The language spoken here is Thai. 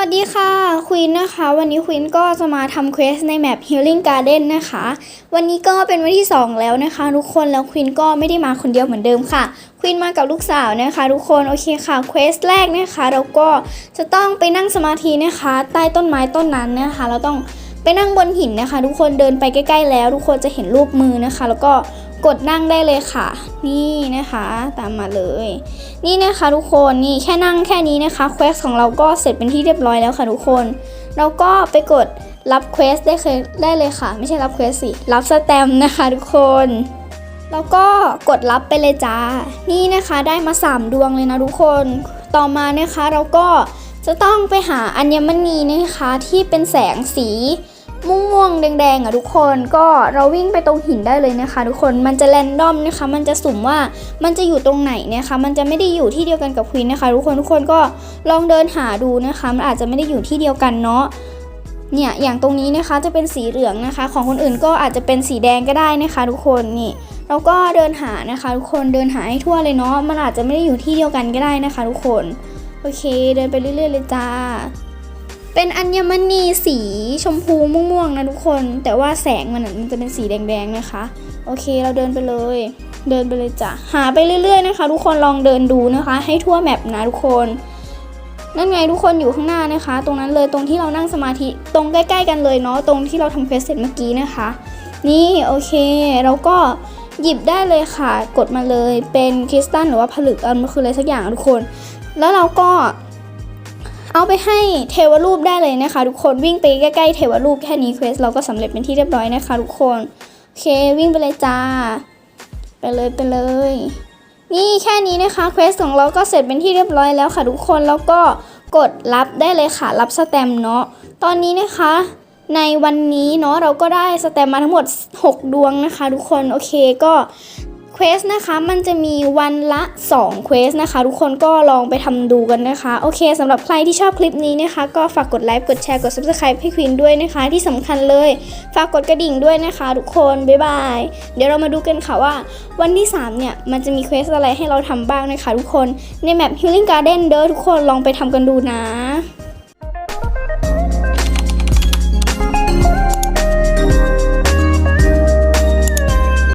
วินนะคะ วันนี้ควินก็จะมาทำเควสในแมป Healing Garden นะคะ วันนี้ก็เป็นวันที่ 2 แล้วนะคะ ทุกคนแล้วควินก็ไม่ได้มาคนเดียวเหมือนเดิมค่ะควินมากับลูกสาวนะคะ ทุกคนโอเคค่ะเควสแรกนะคะ เราก็จะต้องไปนั่งสมาธินะคะ ใต้ต้นไม้ต้นนั้นนะคะ เราต้อง นั่งบนหินนะคะ ทุกคนเดินไปใกล้ ๆ แล้ว ทุกคนจะเห็นรูปมือนะคะ แล้วก็กดนั่งได้เลยค่ะ นี่นะคะ ตามมาเลย นี่นะคะ ทุกคนนี่แค่นั่งแค่นี้นะคะเควสของเราก็เสร็จเป็นที่เรียบร้อยแล้วค่ะทุกคนเราก็ไปกดรับเควสได้เคยได้เลยค่ะ ไม่ใช่รับเควสสิรับสแตมนะคะทุกคนแล้วก็กดรับไปเลยจ้า นี่นะคะได้มา 3 ดวงเลยนะทุกคน ต่อมานะคะเราก็จะต้องไปหาอัญมณีนะคะที่เป็นแสงสี ม่วงๆแดงๆอะทุกคนก็เราวิ่งไปตรงหินได้เลยนะคะ ทุกคนมันจะแรนดอมนะคะ มันจะสุ่มว่ามันจะอยู่ตรงไหนนะคะ มันจะไม่ได้อยู่ที่เดียวกันกับควีนนะคะ ทุกคนทุกคนก็ลองเดินหาดูนะคะ มันอาจจะไม่ได้อยู่ที่เดียวกันเนาะเนี่ยอย่างตรงนี้นะคะจะเป็นสีเหลืองนะคะ ของคนอื่นก็อาจจะเป็นสีแดงก็ได้นะคะ ทุกคนนี่เราก็เดินหานะคะ ทุกคนเดินหาให้ทั่วเลยเนาะมันอาจจะไม่ได้อยู่ที่เดียวกันก็ได้นะคะ ทุกคนโอเค เดินไปเรื่อยๆเลยจ้า เป็นอัญมณีสีชมพูม่วงๆนะทุกคน แต่ว่าแสงมันมันจะเป็นสีแดงๆนะคะ โอเคเราเดินไปเลย เดินไปเลยจ้ะหาไปเรื่อยๆนะคะ ทุกคนลองเดินดูนะคะ ให้ทั่วแมปนะทุกคนนั่นไงทุกคนอยู่ข้างหน้านะคะ ตรงนั้นเลยตรงที่เรานั่งสมาธิตรงใกล้ๆกันเลยเนาะตรงที่เราทำเควสเสร็จเมื่อกี้นะคะ นี่โอเคเราก็หยิบได้เลยค่ะ กดมาเลยเป็นคริสตัลหรือว่าผลึกอันมันคืออะไรสักอย่างทุกคน แล้วเราก็ เอาไปให้เทวรูปได้เลยนะคะ ทุกคนวิ่งไปใกล้ๆเทวรูปแค่นี้เควสเราก็สำเร็จเป็นที่เรียบร้อยนะคะ ทุกคนโอเควิ่งไปเลยจ้า ไปเลยไปเลย นี่แค่นี้นะคะเควสของเราก็เสร็จเป็นที่เรียบร้อยแล้วค่ะทุกคนแล้วก็กดรับได้เลยค่ะ รับสแตมเนาะตอนนี้นะคะในวันนี้เนาะเราก็ได้สแตมมาทั้งหมด 6 ดวงนะคะ ทุกคนโอเคก็ ควสนะคะมันจะมีวันละ2เควสนะคะ ทุกคนก็ลองไปทำดูกันนะคะ โอเคสำหรับใครที่ชอบคลิปนี้นะคะ ก็ฝากกดไลค์กดแชร์กด subscribe ให้ควีนด้วยนะคะ ที่สำคัญเลยฝากกดกระดิ่งด้วยนะคะ ทุกคนบ๊ายบาย เดี๋ยวเรามาดูกันค่ะว่า วันที่ 3 เนี่ย มันจะมีเควสอะไรให้เราทำบ้างนะคะ ทุกคนในแมป Healing Garden เด้อทุกคนลองไปทำกันดูนะ